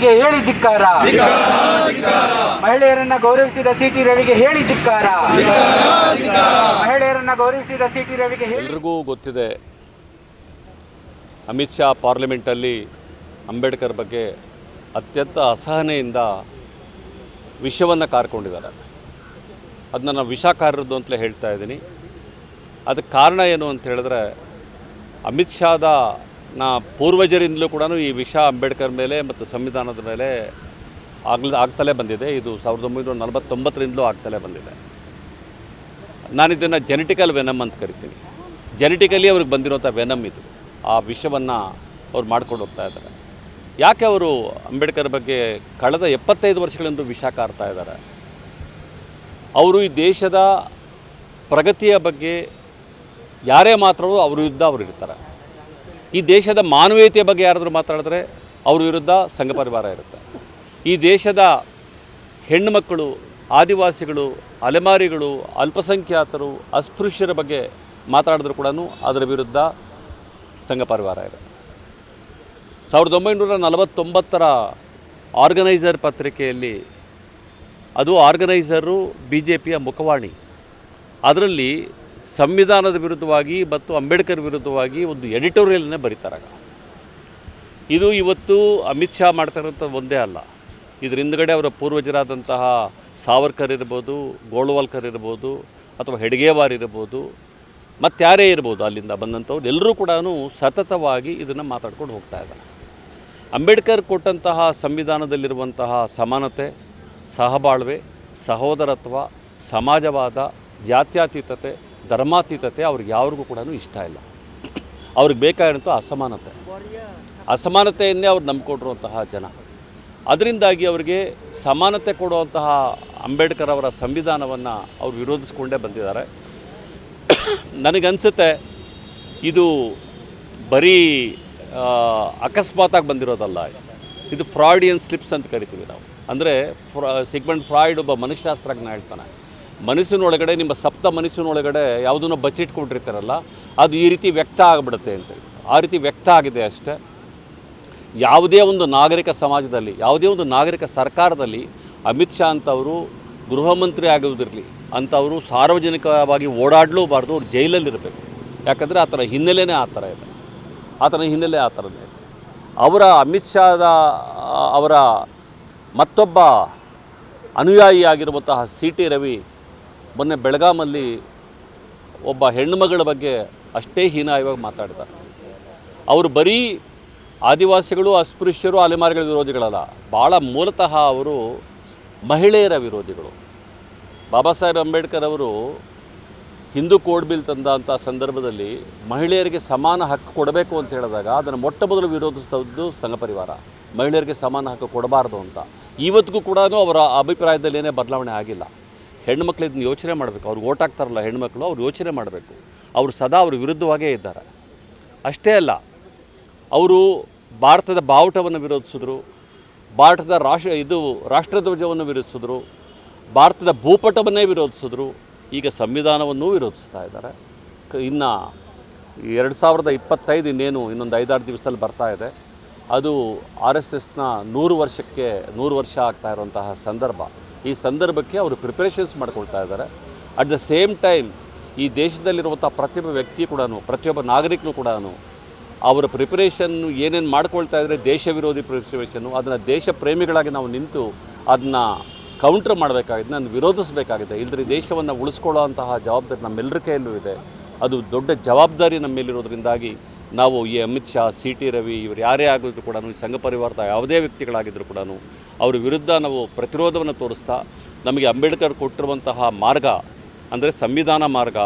ಮಂತ್ರಿಗೆ ಹೇಳಿ ಧಿಕ್ಕಾರ. ಮಹಿಳೆಯರನ್ನ ಗೌರವಿಸಿದ ಸಿಟಿ ರವಿಗೆ ಹೇಳಿ ಧಿಕ್ಕಾರ. ಮಹಿಳೆಯರನ್ನ ಗೌರವಿಸಿದ ಸಿಟಿ ರವಿಗೆ ಎಲ್ರಿಗೂ ಗೊತ್ತಿದೆ, ಅಮಿತ್ ಶಾ ಪಾರ್ಲಿಮೆಂಟಲ್ಲಿ ಅಂಬೇಡ್ಕರ್ ಬಗ್ಗೆ ಅತ್ಯಂತ ಅಸಹನೆಯಿಂದ ವಿಷವನ್ನು ಕಾರ್ಕೊಂಡಿದ್ದಾರೆ. ಅದನ್ನ ನಾನು ವಿಷ ಕಾರ್ಯದ್ದು ಅಂತಲೇ ಹೇಳ್ತಾ ಇದ್ದೀನಿ. ಅದಕ್ಕೆ ಕಾರಣ ಏನು ಅಂತ ಹೇಳಿದ್ರೆ, ಅಮಿತ್ ಶಾದ ನಾ ಪೂರ್ವಜರಿಂದಲೂ ಕೂಡ ಈ ವಿಷ ಅಂಬೇಡ್ಕರ್ ಮೇಲೆ ಮತ್ತು ಸಂವಿಧಾನದ ಮೇಲೆ ಆಗ್ಲ, ಆಗ್ತಲೇ ಬಂದಿದೆ. ಇದು ಸಾವಿರದ ಒಂಬೈನೂರ ನಲವತ್ತೊಂಬತ್ತರಿಂದಲೂ ಆಗ್ತಲೇ ಬಂದಿದೆ. ನಾನು ಇದನ್ನು ಜೆನೆಟಿಕಲ್ ವೆನಮ್ ಅಂತ ಕರಿತೀನಿ. ಜೆನೆಟಿಕಲಿ ಅವ್ರಿಗೆ ಬಂದಿರೋಂಥ ವೆನಮ್ ಇದು. ಆ ವಿಷವನ್ನು ಅವ್ರು ಮಾಡ್ಕೊಂಡು ಹೋಗ್ತಾ ಇದ್ದಾರೆ. ಯಾಕೆ ಅವರು ಅಂಬೇಡ್ಕರ್ ಬಗ್ಗೆ ಕಳೆದ ಎಪ್ಪತ್ತೈದು ವರ್ಷಗಳಿಂದ ವಿಷ ಕಾರ್ತಾ ಇದ್ದಾರೆ? ಅವರು ಈ ದೇಶದ ಪ್ರಗತಿಯ ಬಗ್ಗೆ ಯಾರೇ ಮಾತ್ರ ಅವರು ವಿರುದ್ಧ ಅವರು ಇರ್ತಾರೆ. ಈ ದೇಶದ ಮಾನವೀಯತೆಯ ಬಗ್ಗೆ ಯಾರಾದರೂ ಮಾತಾಡಿದ್ರೆ ಅವ್ರ ವಿರುದ್ಧ ಸಂಘ ಪರಿವಾರ ಇರುತ್ತೆ. ಈ ದೇಶದ ಹೆಣ್ಣುಮಕ್ಕಳು ಆದಿವಾಸಿಗಳು, ಅಲೆಮಾರಿಗಳು, ಅಲ್ಪಸಂಖ್ಯಾತರು, ಅಸ್ಪೃಶ್ಯರ ಬಗ್ಗೆ ಮಾತಾಡಿದ್ರು ಕೂಡ ಅದರ ವಿರುದ್ಧ ಸಂಘ ಪರಿವಾರ ಇರುತ್ತೆ. ಸಾವಿರದ ಒಂಬೈನೂರ ನಲವತ್ತೊಂಬತ್ತರ ಆರ್ಗನೈಸರ್ ಪತ್ರಿಕೆಯಲ್ಲಿ ಅದು ಆರ್ಗನೈಸರು ಬಿ ಜೆ ಪಿಯ ಮುಖವಾಣಿ. ಅದರಲ್ಲಿ ಸಂವಿಧಾನದ ವಿರುದ್ಧವಾಗಿ ಮತ್ತು ಅಂಬೇಡ್ಕರ್ ವಿರುದ್ಧವಾಗಿ ಒಂದು ಎಡಿಟೋರಿಯಲ್ನೇ ಬರೀತಾರಾಗ. ಇದು ಇವತ್ತು ಅಮಿತ್ ಶಾ ಮಾಡ್ತಾರಂಥದ್ದು ಒಂದೇ ಅಲ್ಲ. ಇದರ ಹಿಂದ್ಗಡೆ ಅವರ ಪೂರ್ವಜರಾದಂತಹ ಸಾವರ್ಕರ್ ಇರ್ಬೋದು, ಗೋಳ್ವಾಲ್ಕರ್ ಇರ್ಬೋದು, ಅಥವಾ ಹೆಡ್ಗೇವಾರ್ ಇರ್ಬೋದು ಮತ್ತಾರೇ ಇರ್ಬೋದು ಅಲ್ಲಿಂದ ಬಂದಂಥವ್ರು, ಎಲ್ಲರೂ ಕೂಡ ಸತತವಾಗಿ ಇದನ್ನು ಮಾತಾಡ್ಕೊಂಡು ಹೋಗ್ತಾ ಇದ್ದಾರೆ. ಅಂಬೇಡ್ಕರ್ ಕೊಟ್ಟಂತಹ ಸಂವಿಧಾನದಲ್ಲಿರುವಂತಹ ಸಮಾನತೆ, ಸಹಬಾಳ್ವೆ, ಸಹೋದರತ್ವ, ಸಮಾಜವಾದ, ಜಾತ್ಯತೀತತೆ ಧರ್ಮಾತೀತತೆ ಅವ್ರಿಗೆ ಯಾರಿಗೂ ಕೂಡ ಇಷ್ಟ ಇಲ್ಲ. ಅವ್ರಿಗೆ ಬೇಕಾಗಿರೋಂಥ ಅಸಮಾನತೆ. ಅಸಮಾನತೆಯನ್ನೇ ಅವ್ರು ನಂಬಿಕೊಂಡಿರುವಂತಹ ಜನ. ಅದರಿಂದಾಗಿ ಅವರಿಗೆ ಸಮಾನತೆ ಕೊಡುವಂತಹ ಅಂಬೇಡ್ಕರ್ ಅವರ ಸಂವಿಧಾನವನ್ನು ಅವರು ವಿರೋಧಿಸ್ಕೊಂಡೇ ಬಂದಿದ್ದಾರೆ. ನನಗನ್ಸುತ್ತೆ ಇದು ಬರೀ ಅಕಸ್ಮಾತಾಗಿ ಬಂದಿರೋದಲ್ಲ. ಇದು ಫ್ರಾಯ್ಡಿಯನ್ ಸ್ಲಿಪ್ಸ್ ಅಂತ ಕರಿತೀವಿ ನಾವು. ಅಂದರೆ ಫ್ರಾ, ಸಿಗ್ಮೆಂಟ್ ಫ್ರಾಯ್ಡ್ ಒಬ್ಬ ಮನಃಶಾಸ್ತ್ರಜ್ಞ ಹೇಳ್ತಾನೆ. ಮನಸ್ಸಿನೊಳಗಡೆ, ನಿಮ್ಮ ಸಪ್ತ ಮನಸ್ಸಿನೊಳಗಡೆ ಯಾವುದನ್ನು ಬಚ್ಚಿಟ್ಕೊಂಡಿರ್ತಾರಲ್ಲ, ಅದು ಈ ರೀತಿ ವ್ಯಕ್ತ ಆಗಿಬಿಡುತ್ತೆ ಅಂತೇಳಿ ಆ ರೀತಿ ವ್ಯಕ್ತ ಆಗಿದೆ ಅಷ್ಟೇ. ಯಾವುದೇ ಒಂದು ನಾಗರಿಕ ಸಮಾಜದಲ್ಲಿ, ಯಾವುದೇ ಒಂದು ನಾಗರಿಕ ಸರ್ಕಾರದಲ್ಲಿ ಅಮಿತ್ ಶಾ ಅಂತವರು ಗೃಹ ಮಂತ್ರಿ ಆಗೋದಿರಲಿ ಅಂಥವರು ಸಾರ್ವಜನಿಕವಾಗಿ ಓಡಾಡಲೂಬಾರ್ದು, ಅವ್ರು ಜೈಲಲ್ಲಿರಬೇಕು. ಯಾಕಂದರೆ ಆತನ ಹಿನ್ನೆಲೆನೇ ಆ ಥರ ಇದೆ. ಆತನ ಹಿನ್ನೆಲೆ ಆ ಥರನೇ ಇದೆ. ಅವರ, ಅಮಿತ್ ಶಾದ, ಅವರ ಮತ್ತೊಬ್ಬ ಅನುಯಾಯಿ ಆಗಿರುವಂತಹ ಸಿ ಟಿ ರವಿ ಮೊನ್ನೆ ಬೆಳಗಾಮಲ್ಲಿ ಒಬ್ಬ ಹೆಣ್ಣುಮಗಳ ಬಗ್ಗೆ ಅಷ್ಟೇ ಹೀನಾಯವಾಗಿ ಮಾತಾಡ್ತಾರೆ ಅವರು ಬರೀ ಆದಿವಾಸಿಗಳು, ಅಸ್ಪೃಶ್ಯರು, ಅಲೆಮಾರಿಗಳ ವಿರೋಧಿಗಳಲ್ಲ ಭಾಳ ಮೂಲತಃ ಅವರು ಮಹಿಳೆಯರ ವಿರೋಧಿಗಳು. ಬಾಬಾ ಸಾಹೇಬ್ ಅಂಬೇಡ್ಕರ್ ಅವರು ಹಿಂದೂ ಕೋಡ್ ಬಿಲ್ ತಂದಂಥ ಸಂದರ್ಭದಲ್ಲಿ ಮಹಿಳೆಯರಿಗೆ ಸಮಾನ ಹಕ್ಕು ಕೊಡಬೇಕು ಅಂತ ಹೇಳಿದಾಗ ಅದನ್ನು ಮೊಟ್ಟ ಮೊದಲು ವಿರೋಧಿಸಿದದ್ದು ಸಂಘ ಪರಿವಾರ. ಮಹಿಳೆಯರಿಗೆ ಸಮಾನ ಹಕ್ಕು ಕೊಡಬಾರ್ದು ಅಂತ. ಇವತ್ತಿಗೂ ಕೂಡ ಅವರ ಅಭಿಪ್ರಾಯದಲ್ಲಿ ಏನೇ ಬದಲಾವಣೆ ಆಗಿಲ್ಲ. ಹೆಣ್ಮಕ್ಳು ಇದನ್ನ ಯೋಚನೆ ಮಾಡಬೇಕು. ಅವ್ರು ಓಟ್ ಹಾಕ್ತಾರಲ್ಲ ಹೆಣ್ಮಕ್ಳು ಅವ್ರು ಯೋಚನೆ ಮಾಡಬೇಕು. ಅವರು ಸದಾ ಅವ್ರ ವಿರುದ್ಧವಾಗೇ ಇದ್ದಾರೆ. ಅಷ್ಟೇ ಅಲ್ಲ, ಅವರು ಭಾರತದ ಬಾವುಟವನ್ನು ವಿರೋಧಿಸಿದ್ರು, ಭಾರತದ ರಾಷ್ಟ್ರ, ಇದು ರಾಷ್ಟ್ರಧ್ವಜವನ್ನು ವಿರೋಧಿಸಿದ್ರು, ಭಾರತದ ಭೂಪಟವನ್ನೇ ವಿರೋಧಿಸಿದ್ರು, ಈಗ ಸಂವಿಧಾನವನ್ನೂ ವಿರೋಧಿಸ್ತಾ ಇದ್ದಾರೆ. ಇನ್ನು ಎರಡು ಸಾವಿರದ ಇಪ್ಪತ್ತೈದು ಇನ್ನೇನು, ಇನ್ನೊಂದು ಐದಾರು ದಿವಸದಲ್ಲಿ ಬರ್ತಾ ಇದೆ. ಅದು ಆರ್ ಎಸ್ ಎಸ್ನ ನೂರು ವರ್ಷಕ್ಕೆ, ನೂರು ವರ್ಷ ಆಗ್ತಾ ಇರುವಂತಹ ಸಂದರ್ಭ. ಈ ಸಂದರ್ಭಕ್ಕೆ ಅವರು ಪ್ರಿಪ್ರೇಷನ್ಸ್ ಮಾಡ್ಕೊಳ್ತಾ ಇದ್ದಾರೆ. ಅಟ್ ದ ಸೇಮ್ ಟೈಮ್ ಈ ದೇಶದಲ್ಲಿರುವಂಥ ಪ್ರತಿಯೊಬ್ಬ ವ್ಯಕ್ತಿ ಕೂಡ ಪ್ರತಿಯೊಬ್ಬ ನಾಗರಿಕನು ಕೂಡ ಅವರ ಪ್ರಿಪ್ರೇಷನ್ನು ಏನೇನು ಮಾಡ್ಕೊಳ್ತಾ ಇದ್ದರೆ, ದೇಶ ವಿರೋಧಿ ಪ್ರಿಪ್ರೇಷನ್ನು ಅದನ್ನು ದೇಶ ಪ್ರೇಮಿಗಳಾಗಿ ನಾವು ನಿಂತು ಅದನ್ನು ಕೌಂಟ್ರ್ ಮಾಡಬೇಕಾಗಿದೆ ನಾನು ವಿರೋಧಿಸಬೇಕಾಗಿದೆ. ಇಲ್ಲದ್ರೆ ದೇಶವನ್ನು ಉಳಿಸ್ಕೊಳ್ಳೋ ಅಂತಹ ಜವಾಬ್ದಾರಿ ನಮ್ಮೆಲ್ಲರ ಕೈಯಲ್ಲೂ ಇದೆ. ಅದು ದೊಡ್ಡ ಜವಾಬ್ದಾರಿ ನಮ್ಮ ಮೇಲಿರೋದ್ರಿಂದಾಗಿ ನಾವು ಈ ಅಮಿತ್ ಶಾ ಸಿ ಟಿ ರವಿ ಇವರು ಯಾರೇ ಆಗಿದ್ರು ಕೂಡ ಈ ಸಂಘ ಪರಿವಾರದ ಯಾವುದೇ ವ್ಯಕ್ತಿಗಳಾಗಿದ್ದರೂ ಕೂಡ ಅವ್ರ ವಿರುದ್ಧ ನಾವು ಪ್ರತಿರೋಧವನ್ನು ತೋರಿಸ್ತಾ ನಮಗೆ ಅಂಬೇಡ್ಕರ್ ಕೊಟ್ಟಿರುವಂತಹ ಮಾರ್ಗ, ಅಂದರೆ ಸಂವಿಧಾನ ಮಾರ್ಗ,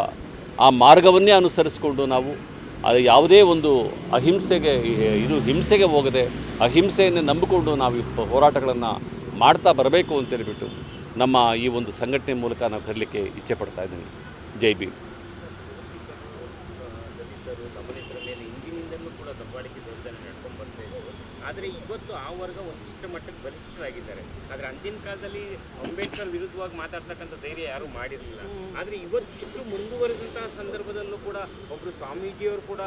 ಆ ಮಾರ್ಗವನ್ನೇ ಅನುಸರಿಸಿಕೊಂಡು ನಾವು ಯಾವುದೇ ಒಂದು ಅಹಿಂಸೆಗೆ, ಇದು ಹಿಂಸೆಗೆ ಹೋಗದೆ ಅಹಿಂಸೆಯನ್ನು ನಂಬಿಕೊಂಡು ನಾವು ಹೋರಾಟಗಳನ್ನು ಮಾಡ್ತಾ ಬರಬೇಕು ಅಂತೇಳಿಬಿಟ್ಟು ನಮ್ಮ ಈ ಒಂದು ಸಂಘಟನೆ ಮೂಲಕ ನಾವು ಕರಲಿಕ್ಕೆ ಇಚ್ಛೆ ಪಡ್ತಾ ಇದ್ದೀನಿ. ಜೈ ಭೀಮ್. ದೌರ್ಜನ್ಯ ನಡ್ಕೊಂಡು ಬರ್ತಾ ಇದ್ರು ಆದರೆ ಇವತ್ತು ಆ ವರ್ಗ ಒಂದಿಷ್ಟು ಮಟ್ಟಕ್ಕೆ ಬಲಿಷ್ಠರಾಗಿದ್ದಾರೆ. ಆದರೆ ಅಂದಿನ ಕಾಲದಲ್ಲಿ ಅಂಬೇಡ್ಕರ್ ವಿರುದ್ಧವಾಗಿ ಮಾತಾಡ್ತಕ್ಕಂಥ ಧೈರ್ಯ ಯಾರೂ ಮಾಡಿರಲಿಲ್ಲ. ಆದರೆ ಇವತ್ತಿಷ್ಟು ಮುಂದುವರೆದಂತಹ ಸಂದರ್ಭದಲ್ಲೂ ಕೂಡ ಒಬ್ಬರು ಸ್ವಾಮೀಜಿಯವರು ಕೂಡ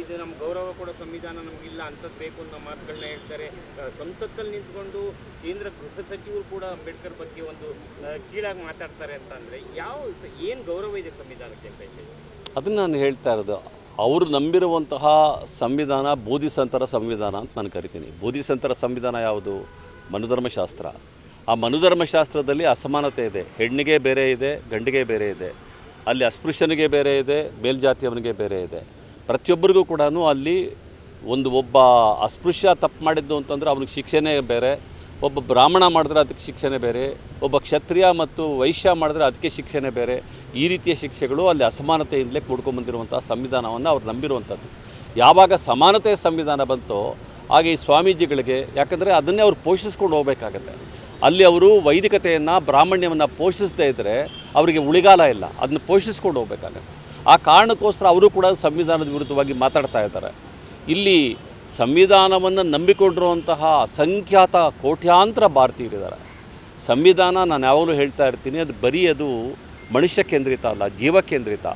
ಇದು ನಮ್ಮ ಗೌರವ ಕೊಡೋ ಸಂವಿಧಾನ ನಮಗಿಲ್ಲ ಅಂಥದ್ದು ಬೇಕು ಅನ್ನೋ ಮಾತುಗಳನ್ನ ಹೇಳ್ತಾರೆ. ಸಂಸತ್ತಲ್ಲಿ ನಿಂತ್ಕೊಂಡು ಕೇಂದ್ರ ಗೃಹ ಸಚಿವರು ಕೂಡ ಅಂಬೇಡ್ಕರ್ ಬಗ್ಗೆ ಒಂದು ಕೀಳಾಗಿ ಮಾತಾಡ್ತಾರೆ ಅಂತ ಅಂದರೆ ಯಾವ ಏನು ಗೌರವ ಇದೆ ಸಂವಿಧಾನಕ್ಕೆ ಅಂತ ಹೇಳಿ ಅದನ್ನು ನಾನು ಹೇಳ್ತಾ ಇರೋದು. ಅವರು ನಂಬಿರುವಂತಹ ಸಂವಿಧಾನ ಬೋಧಿಸಂತರ ಸಂವಿಧಾನ ಅಂತ ನಾನು ಕರಿತೀನಿ. ಬೋಧಿಸಂತರ ಸಂವಿಧಾನ ಯಾವುದು? ಮನುಧರ್ಮಶಾಸ್ತ್ರ. ಆ ಮನುಧರ್ಮಶಾಸ್ತ್ರದಲ್ಲಿ ಅಸಮಾನತೆ ಇದೆ. ಹೆಣ್ಣಿಗೆ ಬೇರೆ ಇದೆ, ಗಂಡಿಗೆ ಬೇರೆ ಇದೆ. ಅಲ್ಲಿ ಅಸ್ಪೃಶ್ಯನಿಗೆ ಬೇರೆ ಇದೆ, ಮೇಲ್ಜಾತಿಯವನಿಗೆ ಬೇರೆ ಇದೆ. ಪ್ರತಿಯೊಬ್ಬರಿಗೂ ಕೂಡ ಅಲ್ಲಿ ಒಂದು ಒಬ್ಬ ಅಸ್ಪೃಶ್ಯ ತಪ್ಪು ಮಾಡಿದ್ದು ಅಂತಂದರೆ ಅವನಿಗೆ ಶಿಕ್ಷೆನೇ ಬೇರೆ. ಒಬ್ಬ ಬ್ರಾಹ್ಮಣ ಮಾಡಿದ್ರೆ ಅದಕ್ಕೆ ಶಿಕ್ಷೆನೇ ಬೇರೆ. ಒಬ್ಬ ಕ್ಷತ್ರಿಯ ಮತ್ತು ವೈಶ್ಯ ಮಾಡಿದ್ರೆ ಅದಕ್ಕೆ ಶಿಕ್ಷೆನೇ ಬೇರೆ. ಈ ರೀತಿಯ ಶಿಕ್ಷೆಗಳು ಅಲ್ಲಿ ಅಸಮಾನತೆಯಿಂದಲೇ ಕೂಡ್ಕೊಂಡ್ಬಂದಿರುವಂಥ ಸಂವಿಧಾನವನ್ನು ಅವ್ರು ನಂಬಿರುವಂಥದ್ದು. ಯಾವಾಗ ಸಮಾನತೆಯ ಸಂವಿಧಾನ ಬಂತೋ ಆಗ ಈ ಸ್ವಾಮೀಜಿಗಳಿಗೆ, ಯಾಕಂದರೆ ಅದನ್ನೇ ಅವ್ರು ಪೋಷಿಸ್ಕೊಂಡು ಹೋಗಬೇಕಾಗತ್ತೆ. ಅಲ್ಲಿ ಅವರು ವೈದಿಕತೆಯನ್ನು, ಬ್ರಾಹ್ಮಣ್ಯವನ್ನು ಪೋಷಿಸದೇ ಇದ್ದರೆ ಅವರಿಗೆ ಉಳಿಗಾಲ ಇಲ್ಲ, ಅದನ್ನ ಪೋಷಿಸ್ಕೊಂಡು ಹೋಗಬೇಕಾಗತ್ತೆ. ಆ ಕಾರಣಕ್ಕೋಸ್ಕರ ಅವರು ಕೂಡ ಸಂವಿಧಾನದ ವಿರುದ್ಧವಾಗಿ ಮಾತಾಡ್ತಾ ಇದ್ದಾರೆ. ಇಲ್ಲಿ ಸಂವಿಧಾನವನ್ನು ನಂಬಿಕೊಂಡಿರುವಂತಹ ಅಸಂಖ್ಯಾತ ಕೋಟ್ಯಾಂತರ ಭಾರತೀಯರಿದ್ದಾರೆ. ಸಂವಿಧಾನ ನಾನು ಯಾವಾಗಲೂ ಹೇಳ್ತಾ ಇರ್ತೀನಿ, ಅದು ಬರೀ ಅದು ಮನುಷ್ಯ ಕೇಂದ್ರಿತ ಅಲ್ಲ, ಜೀವ ಕೇಂದ್ರಿತ.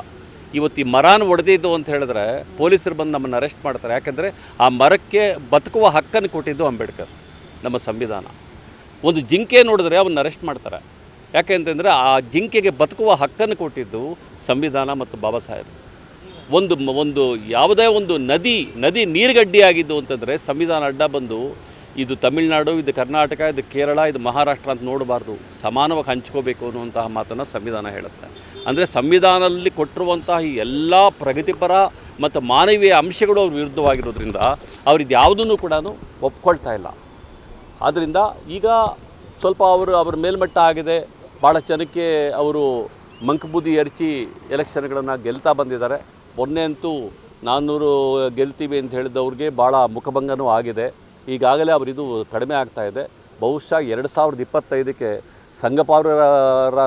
ಇವತ್ತು ಈ ಮರಾನ ಒಡೆದಿದ್ದು ಅಂತ ಹೇಳಿದ್ರೆ ಪೊಲೀಸರು ಬಂದು ನಮ್ಮನ್ನು ಅರೆಸ್ಟ್ ಮಾಡ್ತಾರೆ. ಯಾಕೆಂದರೆ ಆ ಮರಕ್ಕೆ ಬದುಕುವ ಹಕ್ಕನ್ನು ಕೊಟ್ಟಿದ್ದು ಅಂಬೇಡ್ಕರ್, ನಮ್ಮ ಸಂವಿಧಾನ. ಒಂದು ಜಿಂಕೆ ನೋಡಿದ್ರೆ ಅವನ್ನ ಅರೆಸ್ಟ್ ಮಾಡ್ತಾರೆ. ಯಾಕೆ ಅಂತಂದರೆ ಆ ಜಿಂಕೆಗೆ ಬದುಕುವ ಹಕ್ಕನ್ನು ಕೊಟ್ಟಿದ್ದು ಸಂವಿಧಾನ ಮತ್ತು ಬಾಬಾ ಸಾಹೇಬ್. ಒಂದು ಒಂದು ಯಾವುದೇ ಒಂದು ನದಿ ನದಿ ನೀರುಗಡ್ಡಿಯಾಗಿದ್ದು ಅಂತಂದರೆ ಸಂವಿಧಾನ ಅಡ್ಡ ಬಂದು ಇದು ತಮಿಳುನಾಡು, ಇದು ಕರ್ನಾಟಕ, ಇದು ಕೇರಳ, ಇದು ಮಹಾರಾಷ್ಟ್ರ ಅಂತ ನೋಡಬಾರ್ದು. ಸಮಾನವಾಗಿ ಹಂಚ್ಕೋಬೇಕು ಅನ್ನುವಂತಹ ಮಾತನ್ನು ಸಂವಿಧಾನ ಹೇಳುತ್ತೆ. ಅಂದರೆ ಸಂವಿಧಾನದಲ್ಲಿ ಕೊಟ್ಟಿರುವಂತಹ ಈ ಎಲ್ಲ ಪ್ರಗತಿಪರ ಮತ್ತು ಮಾನವೀಯ ಅಂಶಗಳು ಅವ್ರ ವಿರುದ್ಧವಾಗಿರೋದ್ರಿಂದ ಅವ್ರು ಇದು ಯಾವುದನ್ನು ಕೂಡ ಒಪ್ಕೊಳ್ತಾ ಇಲ್ಲ. ಆದ್ದರಿಂದ ಈಗ ಸ್ವಲ್ಪ ಅವರು ಅವ್ರ ಮೇಲ್ಮಟ್ಟ ಆಗಿದೆ. ಭಾಳ ಜನಕ್ಕೆ ಅವರು ಮಂಕಬುದ್ಧಿ ಎರಚಿ ಎಲೆಕ್ಷನ್ಗಳನ್ನು ಗೆಲ್ತಾ ಬಂದಿದ್ದಾರೆ. ಮೊನ್ನೆ ಅಂತೂ ನಾನ್ನೂರು ಗೆಲ್ತೀವಿ ಅಂತ ಹೇಳಿದವ್ರಿಗೆ ಭಾಳ ಮುಖಭಂಗನೂ ಆಗಿದೆ. ಈಗಾಗಲೇ ಅವರಿದು ಕಡಿಮೆ ಆಗ್ತಾ ಇದೆ. ಬಹುಶಃ ಎರಡು ಸಾವಿರದ ಇಪ್ಪತ್ತೈದಕ್ಕೆ ಸಂಘಪೌರರ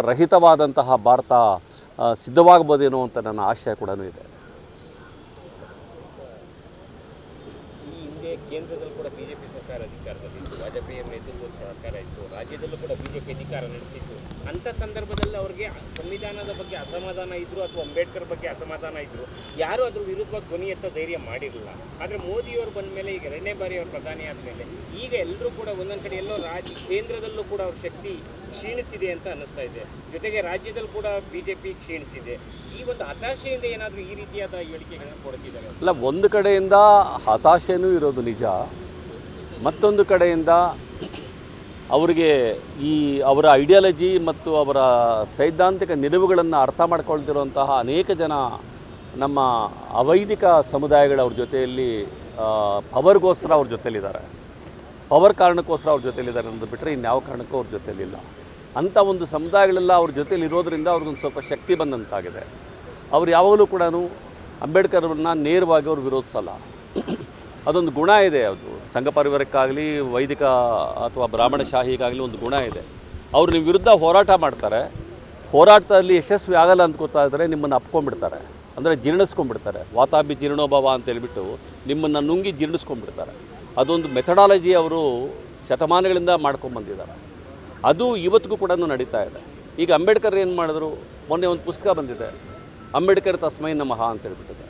ರಹಿತವಾದಂತಹ ಭಾರತ ಆ, ಸಿದ್ಧವಾಗ್ಬೋದೇನೋ ಅಂತ ನನ್ನ ಆಶಯ ಕೂಡ ಇದೆ. ಕೇಂದ್ರದಲ್ಲಿ ಕೂಡ ಬಿಜೆಪಿ ಸರ್ಕಾರ ಅಧಿಕಾರದಲ್ಲಿ ವಾಜಪೇಯಿ ಸರ್ಕಾರ ಇತ್ತು. ರಾಜ್ಯದಲ್ಲೂ ಕೂಡ ಬಿಜೆಪಿ ಅಧಿಕಾರ ನಡೆಸಿತ್ತು. ಅಂಥ ಸಂದರ್ಭದಲ್ಲಿ ಅವರಿಗೆ ಸಂವಿಧಾನದ ಬಗ್ಗೆ ಅಸಮಾಧಾನ ಇದ್ರು ಅಥವಾ ಅಂಬೇಡ್ಕರ್ ಬಗ್ಗೆ ಅಸಮಾಧಾನ ಇದ್ರು, ಯಾರು ಅದ್ರ ವಿರುದ್ಧವಾಗಿ ಧ್ವನಿ ಎತ್ತ ಧೈರ್ಯ ಮಾಡಿರಲಿಲ್ಲ ಆದರೆ ಮೋದಿಯವರು ಬಂದ ಮೇಲೆ ಈಗ ಎರಡನೇ ಬಾರಿ ಅವರು ಪ್ರಧಾನಿ ಆದಮೇಲೆ ಈಗ ಎಲ್ಲರೂ ಕೂಡ ಒಂದೊಂದು ಕಡೆ ಎಲ್ಲೋ ರಾಜ್ಯ ಕೇಂದ್ರದಲ್ಲೂ ಕೂಡ ಅವ್ರ ಶಕ್ತಿ ಕ್ಷೀಣಿಸಿದೆ ಅಂತ ಅನ್ನಿಸ್ತಾ ಇದೆ. ಜೊತೆಗೆ ರಾಜ್ಯದಲ್ಲೂ ಕೂಡ ಬಿಜೆಪಿ ಕ್ಷೀಣಿಸಿದೆ. ಈ ಒಂದು ಹತಾಶೆಯಿಂದ ಏನಾದರೂ ಈ ರೀತಿಯಾದ ಹೇಳಿಕೆಗಳನ್ನು ಕೊಡ್ತಿದ್ದಾರೆ? ಅಲ್ಲ ಒಂದು ಕಡೆಯಿಂದ ಹತಾಶೆನೂ ಇರೋದು ನಿಜ. ಮತ್ತೊಂದು ಕಡೆಯಿಂದ ಅವರಿಗೆ ಈ ಅವರ ಐಡಿಯಾಲಜಿ ಮತ್ತು ಅವರ ಸೈದ್ಧಾಂತಿಕ ನಿಲುವುಗಳನ್ನು ಅರ್ಥ ಮಾಡ್ಕೊಳ್ತಿರುವಂತಹ ಅನೇಕ ಜನ ನಮ್ಮ ಅವೈದಿಕ ಸಮುದಾಯಗಳ ಅವ್ರ ಜೊತೆಯಲ್ಲಿ ಪವರ್ಗೋಸ್ಕರ ಅವ್ರ ಜೊತೆಯಲ್ಲಿದ್ದಾರೆ ಪವರ್ ಕಾರಣಕ್ಕೋಸ್ಕರ ಅವ್ರ ಜೊತೆಯಲ್ಲಿದ್ದಾರೆ ಅನ್ನೋದು ಬಿಟ್ಟರೆ ಇನ್ಯಾವ ಕಾರಣಕ್ಕೂ ಅವ್ರ ಜೊತೆಯಲ್ಲಿಲ್ಲ ಅಂಥ ಒಂದು ಸಮುದಾಯಗಳೆಲ್ಲ ಅವ್ರ ಜೊತೆಯಲ್ಲಿ ಇರೋದರಿಂದ ಅವ್ರಿಗೊಂದು ಸ್ವಲ್ಪ ಶಕ್ತಿ ಬಂದಂತಾಗಿದೆ. ಅವ್ರು ಯಾವಾಗಲೂ ಕೂಡ ಅಂಬೇಡ್ಕರ್ನ ನೇರವಾಗಿ ಅವ್ರು ವಿರೋಧಿಸಲ್ಲ. ಅದೊಂದು ಗುಣ ಇದೆ ಅದು. ಸಂಘ ಪರಿವಾರಕ್ಕಾಗಲಿ, ವೈದಿಕ ಅಥವಾ ಬ್ರಾಹ್ಮಣಶಾಹಿಗಾಗಲಿ ಒಂದು ಗುಣ ಇದೆ. ಅವ್ರು ನಿಮ್ಮ ವಿರುದ್ಧ ಹೋರಾಟ ಮಾಡ್ತಾರೆ. ಹೋರಾಟದಲ್ಲಿ ಯಶಸ್ವಿ ಆಗಲ್ಲ ಅಂತ ಗೊತ್ತಾದರೆ ನಿಮ್ಮನ್ನು ಅಪ್ಕೊಂಡ್ಬಿಡ್ತಾರೆ. ಅಂದರೆ ಜೀರ್ಣಿಸ್ಕೊಂಡ್ಬಿಡ್ತಾರೆ. ವಾತಾಭಿ ಜೀರ್ಣೋಭವ ಅಂತ ಹೇಳಿಬಿಟ್ಟು ನಿಮ್ಮನ್ನು ನುಂಗಿ ಜೀರ್ಣಿಸ್ಕೊಂಡ್ಬಿಡ್ತಾರೆ. ಅದೊಂದು ಮೆಥಡಾಲಜಿ ಅವರು ಶತಮಾನಗಳಿಂದ ಮಾಡ್ಕೊಂಡ್ಬಂದಿದ್ದಾರೆ ಅದು ಇವತ್ತಿಗೂ ಕೂಡ ನಡೀತಾ ಇದೆ. ಈಗ ಅಂಬೇಡ್ಕರ್ ಏನು ಮಾಡಿದ್ರು? ಮೊನ್ನೆ ಒಂದು ಪುಸ್ತಕ ಬಂದಿದೆ. ಅಂಬೇಡ್ಕರ್ ತಸ್ಮೈ ನಮಃ ಅಂತ ಹೇಳ್ಬಿಟ್ಟಿದೆ.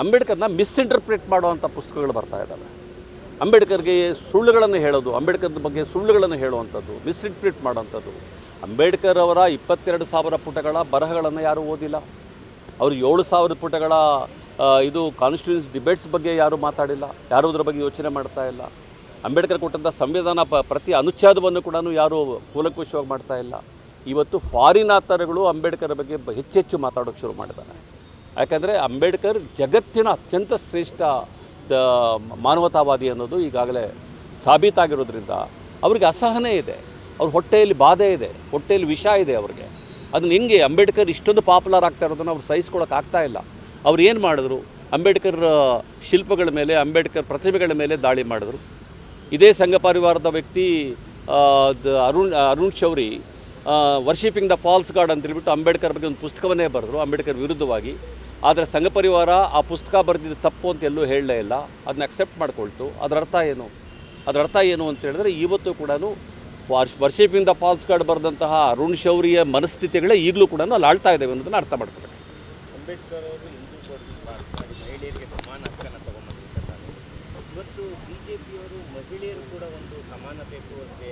ಅಂಬೇಡ್ಕರ್ನ ಮಿಸ್ಇಂಟರ್ಪ್ರೇಟ್ ಮಾಡುವಂಥ ಪುಸ್ತಕಗಳು ಬರ್ತಾ ಇದ್ದಾವೆ. ಅಂಬೇಡ್ಕರ್ಗೆ ಸುಳ್ಳುಗಳನ್ನು ಹೇಳೋದು, ಅಂಬೇಡ್ಕರ್ ಬಗ್ಗೆ ಸುಳ್ಳುಗಳನ್ನು ಹೇಳುವಂಥದ್ದು, ಮಿಸ್ಇಂಟರ್ಪ್ರೇಟ್ ಮಾಡುವಂಥದ್ದು. ಅಂಬೇಡ್ಕರ್ ಅವರ ಇಪ್ಪತ್ತೆರಡು ಸಾವಿರ ಪುಟಗಳ ಬರಹಗಳನ್ನು ಯಾರೂ ಓದಿಲ್ಲ. ಅವರು ಏಳು ಸಾವಿರ ಪುಟಗಳ ಇದು ಕಾನ್ಸ್ಟಿಟ್ಯೂನ್ಸ್ ಡಿಬೇಟ್ಸ್ ಬಗ್ಗೆ ಯಾರೂ ಮಾತಾಡಿಲ್ಲ ಯಾರೂ ಅದ್ರ ಬಗ್ಗೆ ಯೋಚನೆ ಮಾಡ್ತಾ ಇಲ್ಲ. ಅಂಬೇಡ್ಕರ್ ಕೊಟ್ಟಂಥ ಸಂವಿಧಾನ ಪ, ಪ್ರತಿ ಅನುಚ್ಛೇದವನ್ನು ಕೂಡ ಯಾರೂ ಕೂಲಂಕುಷವಾಗಿ ಮಾಡ್ತಾ ಇಲ್ಲ. ಇವತ್ತು ಫಾರಿನ್ ಆತರಗಳು ಅಂಬೇಡ್ಕರ್ ಬಗ್ಗೆ ಹೆಚ್ಚೆಚ್ಚು ಮಾತಾಡೋಕ್ಕೆ ಶುರು ಮಾಡಿದ್ದಾರೆ. ಯಾಕಂದರೆ ಅಂಬೇಡ್ಕರ್ ಜಗತ್ತಿನ ಅತ್ಯಂತ ಶ್ರೇಷ್ಠ ಮಾನವತಾವಾದಿ ಅನ್ನೋದು ಈಗಾಗಲೇ ಸಾಬೀತಾಗಿರೋದ್ರಿಂದ ಅವ್ರಿಗೆ ಅಸಹನೆ ಇದೆ. ಅವ್ರ ಹೊಟ್ಟೆಯಲ್ಲಿ ಬಾಧೆ ಇದೆ, ಹೊಟ್ಟೆಯಲ್ಲಿ ವಿಷ ಇದೆ ಅವ್ರಿಗೆ. ಅದನ್ನ ಹೆಂಗೆ ಅಂಬೇಡ್ಕರ್ ಇಷ್ಟೊಂದು ಪಾಪ್ಯುಲರ್ ಆಗ್ತಾ ಇರೋದನ್ನು ಅವ್ರು ಸಹಿಸ್ಕೊಳಕ್ಕೆ ಇಲ್ಲ. ಅವ್ರು ಏನು ಮಾಡಿದ್ರು? ಅಂಬೇಡ್ಕರ್ ಶಿಲ್ಪಗಳ ಮೇಲೆ, ಅಂಬೇಡ್ಕರ್ ಪ್ರತಿಮೆಗಳ ಮೇಲೆ ದಾಳಿ ಮಾಡಿದ್ರು. ಇದೇ ಸಂಘ ಪರಿವಾರದ ವ್ಯಕ್ತಿ Arun Arun Shourie worshipping the false god ಅಂತ ಹೇಳ್ಬಿಟ್ಟು ಅಂಬೇಡ್ಕರ್ ಬಗ್ಗೆ ಒಂದು ಪುಸ್ತಕವನ್ನೇ ಬರೆದರು, ಅಂಬೇಡ್ಕರ್ ವಿರುದ್ಧವಾಗಿ. ಆದರೆ ಸಂಘ ಪರಿವಾರ ಆ ಪುಸ್ತಕ ಬರೆದಿದ್ದು ತಪ್ಪು ಅಂತ ಎಲ್ಲೂ ಹೇಳಲೇ ಇಲ್ಲ. ಅದನ್ನ ಅಕ್ಸೆಪ್ಟ್ ಮಾಡಿಕೊಳ್ತು. ಅದರ ಅರ್ಥ ಏನು? ಅದರ ಅರ್ಥ ಏನು ಅಂತ ಹೇಳಿದ್ರೆ ಇವತ್ತು ಕೂಡ worship worshipping the false god ಬರೆದಂತಹ ಅರುಣ್ ಶೌರಿಯ ಮನಸ್ಥಿತಿಗಳೇ ಈಗಲೂ ಕೂಡ ಅಲ್ಲಿ ಆಳ್ತಾ ಇದ್ದಾವೆ ಅನ್ನೋದನ್ನು ಅರ್ಥ ಮಾಡ್ಕೋಬೇಕು ಅಂಬೇಡ್ಕರ್ ಅವರು ಇವತ್ತು ಬಿಜೆಪಿಯವರು ಮಹಿಳೆಯರು ಕೂಡ ಒಂದು ಸಮಾನತೆ ತೋರಿಸಿ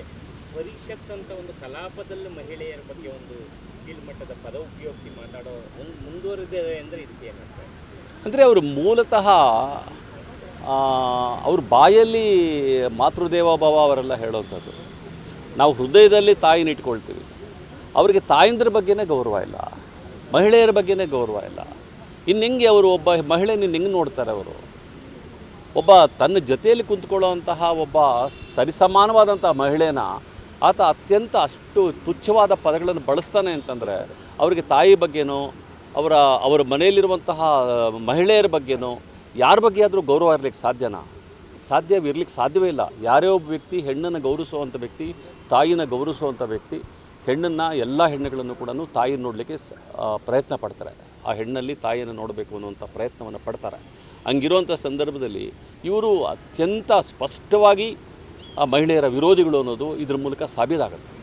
ಪರಿಷತ್ ಅಂತ ಒಂದು ಕಲಾಪದಲ್ಲಿ ಮಹಿಳೆಯರ ಬಗ್ಗೆ ಒಂದು ಕೀಳ್ಮಟ್ಟದ ಪದ ಉಪಯೋಗಿಸಿ ಮಾತಾಡೋ ಒಂದು ಅಂದರೆ ಇದಕ್ಕೆ ಅಂದರೆ ಅವರು ಮೂಲತಃ ಅವ್ರ ಬಾಯಲ್ಲಿ ಮಾತೃದೇವ ಭಾವ ಅವರೆಲ್ಲ ಹೇಳೋವಂಥದ್ದು ನಾವು ಹೃದಯದಲ್ಲಿ ತಾಯಿನ ಇಟ್ಕೊಳ್ತೀವಿ. ಅವರಿಗೆ ತಾಯಂದ್ರ ಬಗ್ಗೆನೇ ಗೌರವ ಇಲ್ಲ. ಮಹಿಳೆಯರ ಬಗ್ಗೆನೇ ಗೌರವ ಇಲ್ಲ. ಇನ್ನು ಹೆಂಗೆ ಅವರು ಒಬ್ಬ ಮಹಿಳೆನ ಹೆಂಗೆ ನೋಡ್ತಾರೆ ಅವರು? ಒಬ್ಬ ತನ್ನ ಜೊತೆಯಲ್ಲಿ ಕುಂತ್ಕೊಳ್ಳುವಂತಹ ಒಬ್ಬ ಸರಿಸಮಾನವಾದಂಥ ಮಹಿಳೆನ ಆತ ಅತ್ಯಂತ ಅಷ್ಟು ತುಚ್ಛವಾದ ಪದಗಳನ್ನು ಬಳಸ್ತಾನೆ ಅಂತಂದರೆ ಅವರಿಗೆ ತಾಯಿ ಬಗ್ಗೆನೋ, ಅವರ ಅವರ ಮನೆಯಲ್ಲಿರುವಂತಹ ಮಹಿಳೆಯರ ಬಗ್ಗೆನೋ, ಯಾರ ಬಗ್ಗೆ ಆದರೂ ಗೌರವ ಇರಲಿಕ್ಕೆ ಸಾಧ್ಯನಾ? ಸಾಧ್ಯವಿರ್ಲಿಕ್ಕೆ ಸಾಧ್ಯವೇ ಇಲ್ಲ. ಯಾರೇ ಒಬ್ಬ ವ್ಯಕ್ತಿ ಹೆಣ್ಣನ್ನು ಗೌರವಿಸುವಂಥ ವ್ಯಕ್ತಿ, ತಾಯಿನ ಗೌರವಿಸುವಂಥ ವ್ಯಕ್ತಿ, ಹೆಣ್ಣನ್ನು ಎಲ್ಲ ಹೆಣ್ಣುಗಳನ್ನು ಕೂಡ ತಾಯಿ ನೋಡಲಿಕ್ಕೆ ಪ್ರಯತ್ನ ಪಡ್ತಾರೆ. ಆ ಹೆಣ್ಣಲ್ಲಿ ತಾಯಿಯನ್ನು ನೋಡಬೇಕು ಅನ್ನುವಂಥ ಪ್ರಯತ್ನವನ್ನು ಪಡ್ತಾರೆ. ಹಂಗಿರುವಂಥ ಸಂದರ್ಭದಲ್ಲಿ ಇವರು ಅತ್ಯಂತ ಸ್ಪಷ್ಟವಾಗಿ ಆ ಮಹಿಳೆಯರ ವಿರೋಧಿಗಳು ಅನ್ನೋದು ಇದ್ರ ಮೂಲಕ ಸಾಬೀತಾಗುತ್ತೆ.